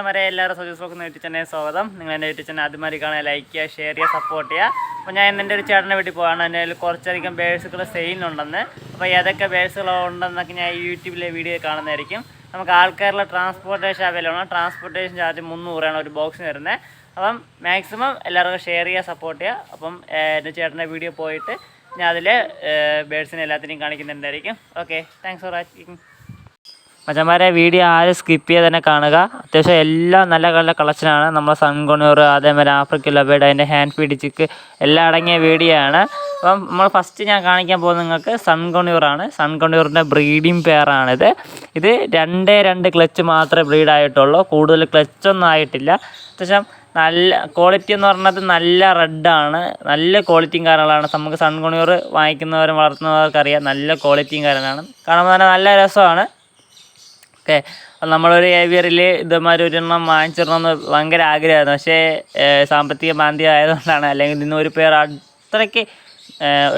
വരെ എല്ലാവരും സജീസ് നോക്കുന്ന യൂട്യൂബ് ചാനലിൽ സ്വാഗതം. നിങ്ങൾ എന്റെ യൂട്യൂബ് ചാനൽ ആദ്യമായി കാണാൻ ലൈക്ക് ചെയ്യുക ഷെയർ ചെയ്യുക സപ്പോർട്ട് ചെയ്യുക. അപ്പോൾ ഞാൻ എന്റെ ഒരു ചേട്ടന്റെ വീട്ടിൽ പോവാണ്. എന്റെ കയ്യിൽ കുറച്ചധികം ബേഴ്സുകൾ സെയിലുണ്ടെന്ന് അപ്പോൾ ഏതൊക്കെ ബേഴ്സുകൾ ഉണ്ടെന്നൊക്കെ ഞാൻ യൂട്യൂബിലെ വീഡിയോ കാണുന്നതായിരിക്കും. നമുക്ക് ആൾക്കാരുടെ ട്രാൻസ്പോർട്ടേഷൻ അവൈലബിൾ ആണ്. ട്രാൻസ്പോർട്ടേഷൻ ചാർജ് മുന്നൂറാണ് ഒരു ബോക്സിന് വരുന്നത്. അപ്പം മാക്സിമം എല്ലാവർക്കും ഷെയർ ചെയ്യുക സപ്പോർട്ട് ചെയ്യുക. അപ്പം എന്റെ ചേട്ടന്റെ വീഡിയോ പോയിട്ട് ഞാൻ അതിൽ ബേഴ്സിനെ എല്ലാത്തിനെയും കാണിക്കുന്നുണ്ടായിരിക്കും. ഓക്കെ താങ്ക്സ് ഫോർ വാച്ചിങ് മച്ചന്മാരെ വീഡിയോ ആരും സ്കിപ്പ് ചെയ്ത് തന്നെ കാണുക. അത്യാവശ്യം എല്ലാം നല്ല നല്ല കളക്ഷനാണ് നമ്മളെ സൺകൊണൂർ അതേമാതിരി ആഫ്രിക്കൻ ലബേഡ് അതിന്റെ ഹാൻഡ് ഫീഡ് ചിക്ക് എല്ലാം അടങ്ങിയ വീഡിയോ ആണ്. അപ്പം നമ്മൾ ഫസ്റ്റ് ഞാൻ കാണിക്കാൻ പോകുന്നത് നിങ്ങൾക്ക് സൺകൊണൂറാണ് സൺകൊണൂറിന്റെ ബ്രീഡിംഗ് പെയറാണിത് ഇത് രണ്ടേ രണ്ട് ക്ലച്ച് മാത്രമേ ബ്രീഡായിട്ടുള്ളൂ കൂടുതൽ ക്ലച്ചൊന്നും ആയിട്ടില്ല. അത്യാവശ്യം നല്ല ക്വാളിറ്റി എന്ന് പറഞ്ഞത് നല്ല റെഡാണ് നല്ല ക്വാളിറ്റിയും കാര്യങ്ങളാണ്. നമുക്ക് സൺകൊണൂർ വാങ്ങിക്കുന്നവരും വളർത്തുന്നവർക്കറിയാം നല്ല ക്വാളിറ്റിയും കാര്യങ്ങളാണ്. കാണുമ്പോൾ തന്നെ നല്ല രസമാണ്. ഓക്കെ നമ്മളൊരു ഏവിയറിൽ ഇതേമാതിരി ഒരെണ്ണം വാങ്ങിച്ചിടണമെന്ന് ഭയങ്കര ആഗ്രഹമായിരുന്നു. പക്ഷേ സാമ്പത്തിക മാന്ദ്യം ആയതുകൊണ്ടാണ് അല്ലെങ്കിൽ ഇന്ന് ഒരു പേർ അത്രയ്ക്ക്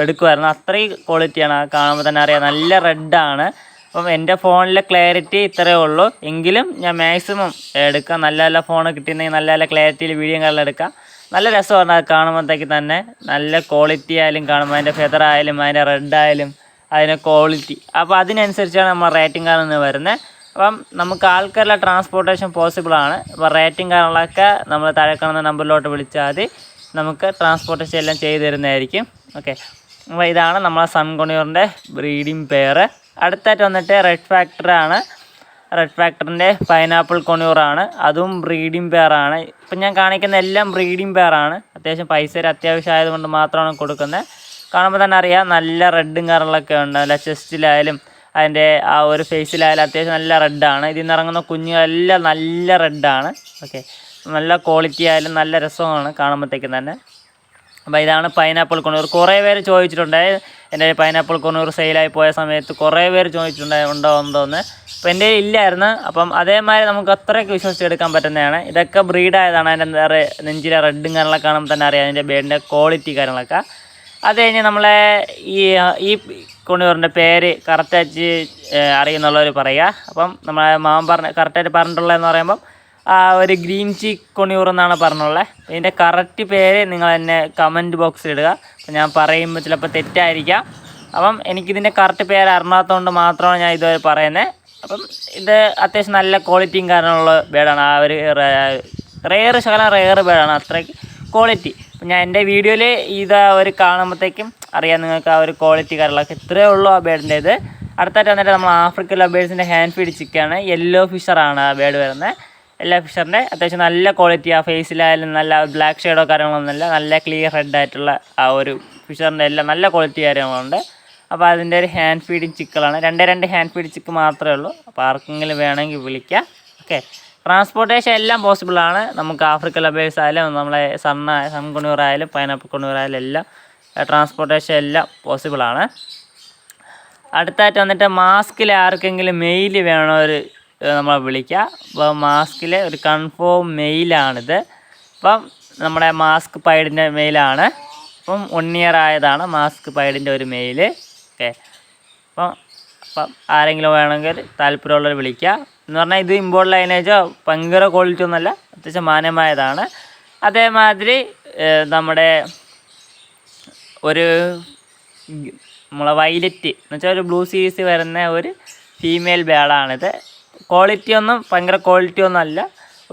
എടുക്കുമായിരുന്നു. അത്രയും ക്വാളിറ്റിയാണ് കാണുമ്പോൾ തന്നെ അറിയാം. നല്ല റെഡാണ് അപ്പം എന്റെ ഫോണിലെ ക്ലാരിറ്റി ഇത്രയേ ഉള്ളൂ. എങ്കിലും ഞാൻ മാക്സിമം എടുക്കാം. നല്ല നല്ല ഫോൺ കിട്ടുന്നെങ്കിൽ നല്ല നല്ല ക്ലാരിറ്റിയിൽ വീഡിയോ കാര്യങ്ങൾ എടുക്കാം. നല്ല രസമാണ് അത് കാണുമ്പോഴത്തേക്ക് തന്നെ. നല്ല ക്വാളിറ്റി ആയാലും കാണുമ്പോൾ അതിന്റെ ഫെദർ ആയാലും അതിന്റെ റെഡ് ആയാലും അതിന്റെ ക്വാളിറ്റി അപ്പോൾ അതിനനുസരിച്ചാണ് നമ്മൾ റേറ്റിംഗ് കാണുന്നത് വരുന്നത് അപ്പം നമുക്ക് ആൾക്കാരുടെ ട്രാൻസ്പോർട്ടേഷൻ പോസിബിൾ ആണ്. അപ്പോൾ റേറ്റിംഗ് കാര്യങ്ങളൊക്കെ നമ്മൾ താഴെ കാണുന്ന നമ്പറിലോട്ട് വിളിച്ചാൽ മതി. നമുക്ക് ട്രാൻസ്പോർട്ടേഷൻ എല്ലാം ചെയ്തു തരുന്നതായിരിക്കും. ഓക്കെ അപ്പോൾ ഇതാണ് നമ്മളെ സൺകുണിയൂറിന്റെ ബ്രീഡിംഗ് പെയർ അടുത്തായിട്ട് വന്നിട്ട് റെഡ് ഫാക്ടറാണ് റെഡ് ഫാക്ടറിന്റെ പൈനാപ്പിൾ കൊണിയൂറാണ്. അതും ബ്രീഡിംഗ് പെയറാണ് ഇപ്പം ഞാൻ കാണിക്കുന്ന എല്ലാം ബ്രീഡിംഗ് പെയറാണ് അത്യാവശ്യം പൈസ അത്യാവശ്യം ആയതുകൊണ്ട് മാത്രമാണ് കൊടുക്കുന്നത്. കാണുമ്പോൾ തന്നെ അറിയാം നല്ല റെഡും കാര്യങ്ങളൊക്കെ ഉണ്ട്. നല്ല ചെസ്റ്റിലായാലും അതിന്റെ ആ ഒരു ഫേസിലായാലും അത്യാവശ്യം നല്ല റെഡാണ്. ഇതിൽ നിന്ന് ഇറങ്ങുന്ന കുഞ്ഞുകളെല്ലാം നല്ല റെഡാണ്. ഓക്കെ നല്ല ക്വാളിറ്റി ആയാലും നല്ല രസമാണ് കാണുമ്പോഴത്തേക്കും തന്നെ. അപ്പോൾ ഇതാണ് പൈനാപ്പിൾ കൊണ്ണൂർ കുറേ പേര് ചോദിച്ചിട്ടുണ്ട്. എന്റെ പൈനാപ്പിൾ കൊണ്ണൂർ സെയിലായി പോയ സമയത്ത് കുറേ പേര് ചോദിച്ചിട്ടുണ്ടായി ഉണ്ടോ ഉണ്ടോ എന്ന് അപ്പോൾ എന്റെ ഇല്ലായിരുന്നു. അപ്പം അതേമാതിരി നമുക്ക് അത്രയ്ക്ക് വിശ്വസിച്ചെടുക്കാൻ പറ്റുന്നതാണ്. ഇതൊക്കെ ബ്രീഡായതാണ് അതിന്റെ എന്താ പറയുക നെഞ്ചിലെ റെഡും കാര്യങ്ങളൊക്കെ കാണുമ്പോൾ തന്നെ അറിയാം. അതിന്റെ ബേഡിന്റെ ക്വാളിറ്റി കാര്യങ്ങളൊക്കെ. അത് കഴിഞ്ഞ് നമ്മളെ ഈ ഈ കൊണ്ടുവരേണ്ട പേര് കറക്റ്റായിട്ട് അറിയുന്നുള്ളവർ പറയുക. അപ്പം നമ്മളെ മാമൻ പറഞ്ഞ കറക്റ്റായിട്ട് പറഞ്ഞിട്ടുള്ളതെന്ന് പറയുമ്പം ആ ഒരു ഗ്രീൻ ചീ കൊണിയൂർ എന്നാണ് പറഞ്ഞുള്ളത് ഇതിന്റെ കറക്റ്റ് പേര് നിങ്ങൾ എന്നെ കമന്റ് ബോക്സിൽ ഇടുക. അപ്പം ഞാൻ പറയുമ്പോൾ ചിലപ്പോൾ തെറ്റായിരിക്കാം. അപ്പം എനിക്കിതിന്റെ കറക്റ്റ് പേര് അറിഞ്ഞാത്തതുകൊണ്ട് മാത്രമാണ് ഞാൻ ഇതുവരെ പറയുന്നത്. അപ്പം ഇത് അത്യാവശ്യം നല്ല ക്വാളിറ്റിയും കാരണമുള്ള ബേഡാണ്. ആ ഒരു റെയർ ശകലം റെയർ ബേഡാണ് അത്രയ്ക്ക് ക്വാളിറ്റി. ഞാൻ എന്റെ വീഡിയോയിൽ ഇതാ ഒരു കാണുമ്പോഴത്തേക്കും അറിയാം നിങ്ങൾക്ക് ആ ഒരു ക്വാളിറ്റി കാര്യങ്ങളൊക്കെ ഇത്രയേ ഉള്ളൂ ആ ബേഡിന്റെ ഇത് അടുത്തായിട്ട് വന്നിട്ട് നമ്മൾ ആഫ്രിക്കൻ ലബേഴ്സിന്റെ ഹാൻഡ് ഫീഡ് ചിക്കാണ് യെല്ലോ ഫിഷറാണ് ആ ബേഡ് വരുന്നത് എല്ലാ ഫിഷറിന്റെ അത്യാവശ്യം നല്ല ക്വാളിറ്റി ആ ഫേസിലായാലും നല്ല ബ്ലാക്ക് ഷെയ്ഡോ കാര്യങ്ങളൊന്നുമില്ല നല്ല ക്ലിയർ ഹെഡ് ആയിട്ടുള്ള ആ ഒരു ഫിഷറിന്റെ എല്ലാം നല്ല ക്വാളിറ്റി കാര്യങ്ങളുണ്ട്. അപ്പോൾ അതിന്റെ ഒരു ഹാൻഡ് ഫീഡിങ് ചിക്കുകളാണ് രണ്ടേ രണ്ട് ഹാൻഡ് ഫീഡ് ചിക്ക് മാത്രമേ ഉള്ളൂ. അപ്പോൾ ആർക്കെങ്കിലും വേണമെങ്കിൽ വിളിക്കാം. ഓക്കെ ട്രാൻസ്പോർട്ടേഷൻ എല്ലാം പോസിബിൾ ആണ്. നമുക്ക് ആഫ്രിക്കൻ ലബേഴ്സ് ആയാലും നമ്മളെ സണ്ണ സൺകുണ്ണൂർ ആയാലും പൈനാപ്പിൾ കുണ്ണൂർ ആയാലും എല്ലാം ട്രാൻസ്പോർട്ടേഷൻ എല്ലാം പോസിബിൾ ആണ്. അടുത്തായിട്ട് വന്നിട്ട് മാസ്കിൽ ആർക്കെങ്കിലും മെയിൽ വേണോ ഒരു നമ്മളെ വിളിക്കുക അപ്പോൾ മാസ്കിൽ ഒരു കൺഫേം മെയിലാണിത് അപ്പം നമ്മുടെ മാസ്ക് പൈഡിന്റെ മെയിലാണ് അപ്പം വൺ ഇയർ ആയതാണ് മാസ്ക് പൈഡിന്റെ ഒരു മെയിൽ ഓക്കെ. അപ്പം അപ്പം ആരെങ്കിലും വേണമെങ്കിൽ താല്പര്യമുള്ളവർ വിളിക്കുക എന്ന് പറഞ്ഞാൽ ഇത് ഇമ്പോർട്ട് ലൈനേജോ ഭയങ്കര ക്വാളിറ്റി ഒന്നുമല്ല അത്യാവശ്യം മാന്യമായതാണ്. അതേമാതിരി നമ്മുടെ ഒരു നമ്മളെ വൈലറ്റ് എന്ന് വെച്ചാൽ ഒരു ബ്ലൂ സീരീസ് വരുന്ന ഒരു ഫീമെയിൽ ബേളാണിത് ക്വാളിറ്റി ഒന്നും ഭയങ്കര ക്വാളിറ്റി ഒന്നും അല്ല.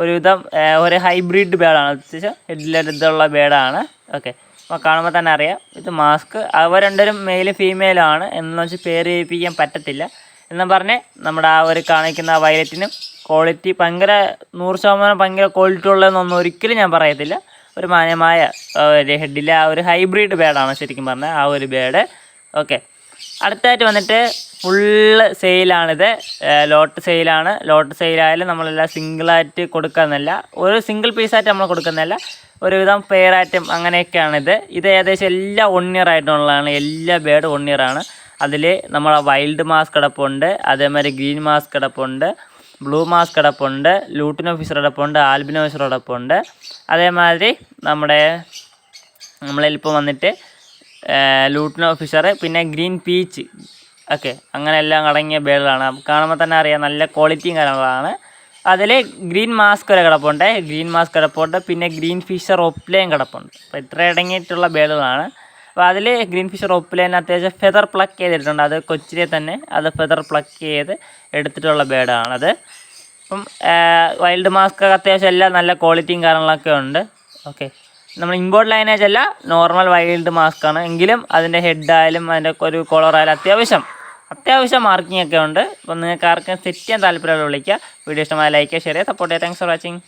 ഒരുവിധം ഒരു ഹൈബ്രിഡ് ബേഡാണ് അത്യാവശ്യം ഹെഡിലുള്ള ബേഡാണ് ഓക്കെ അപ്പോൾ കാണുമ്പോൾ തന്നെ അറിയാം. ഇത് മാസ്ക് അവ രണ്ടുപേരും മെയിൽ ഫീമെയിലും ആണ്. എന്ന് വെച്ചാൽ പേര് ചെയ്യിപ്പിക്കാൻ പറ്റത്തില്ല. എന്ന് പറഞ്ഞ് നമ്മുടെ ആ ഒരു കാണിക്കുന്ന ആ വയലറ്റിനും ക്വാളിറ്റി ഭയങ്കര നൂറ് ശതമാനം ഭയങ്കര ക്വാളിറ്റി ഉള്ളതെന്നൊന്നും ഒരിക്കലും ഞാൻ പറയത്തില്ല. ഒരു മാന്യമായ ഒരു ഹെഡിലെ ആ ഒരു ഹൈബ്രിഡ് ബേഡാണ് ശരിക്കും പറഞ്ഞാൽ ആ ഒരു ബേഡ് ഓക്കെ അടുത്തായിട്ട് വന്നിട്ട് ഫുള്ള് സെയിലാണിത് ലോട്ട് സെയിലാണ് ലോട്ട് സെയിലായാലും നമ്മളെല്ലാം സിംഗിളായിട്ട് കൊടുക്കുന്നല്ല ഒരു സിംഗിൾ പീസായിട്ട് നമ്മൾ കൊടുക്കുന്നില്ല ഒരുവിധം പെയറായിട്ടും അങ്ങനെയൊക്കെയാണിത്. ഇത് ഏകദേശം എല്ലാ വൺ ഇയർ ആയിട്ടുള്ളതാണ്. എല്ലാ ബേഡും വൺ ഇയർ ആണ്. അതിൽ നമ്മൾ വൈൽഡ് മാസ്ക് കിടപ്പുണ്ട് അതേമാതിരി ഗ്രീൻ മാസ്ക് കിടപ്പുണ്ട് ബ്ലൂ മാസ്ക് കിടപ്പുണ്ട് ലൂട്ടിൻ ഓഫീസർ കിടപ്പുണ്ട് ആൽബിൻ ഓഫീസർ കിടപ്പുണ്ട് അതേമാതിരി നമ്മുടെ നമ്മളിപ്പോൾ വന്നിട്ട് ലൂട്ടിൻ ഓഫീസർ പിന്നെ ഗ്രീൻ പീച്ച് ഓക്കെ അങ്ങനെ എല്ലാം അടങ്ങിയ ബേഡുകളാണ് കാണുമ്പോൾ തന്നെ അറിയാം നല്ല ക്വാളിറ്റിയും കാര്യങ്ങളാണ്. അതിൽ ഗ്രീൻ മാസ്ക് വരെ കിടപ്പുണ്ട്. ഗ്രീൻ മാസ്ക് കിടപ്പുണ്ട്. പിന്നെ ഗ്രീൻ ഫിഷർ ഒപ്ലയും കിടപ്പുണ്ട്. അപ്പോൾ ഇത്ര അടങ്ങിയിട്ടുള്ള ബേഡുകളാണ് അപ്പോൾ അതിൽ ഗ്രീൻ ഫിഷർ ഒപ്ലേന് അത്യാവശ്യം ഫെദർ പ്ലക്ക് ചെയ്തിട്ടുണ്ട്. അത് കൊച്ചിലെ തന്നെ അത് ഫെദർ പ്ലക്ക് ചെയ്ത് എടുത്തിട്ടുള്ള ബേഡാണത് അപ്പം വൈൽഡ് മാസ്ക് അത്യാവശ്യം എല്ലാം നല്ല ക്വാളിറ്റിയും കാര്യങ്ങളൊക്കെ ഉണ്ട്. ഓക്കെ നമ്മൾ ഇമ്പോർട്ട് ലൈനേജ് അല്ല നോർമൽ വൈൽഡ് മാസ്ക് ആണ്. എങ്കിലും അതിന്റെ ഹെഡായാലും അതിന്റെ ഒരു ആയാലും അത്യാവശ്യം അത്യാവശ്യം മാർക്കിംഗ് ഒക്കെ ഉണ്ട്. അപ്പം നിങ്ങൾക്ക് ആർക്കും സെറ്റ് ചെയ്യാൻ താല്പര്യമുള്ള വിളിക്കുക. വീഡിയോ ഇഷ്ടമായ ലൈക്ക് ഷെയർ ചെയ്യുക. സപ്പോർട്ട് ചെയ്യുക. Thanks for watching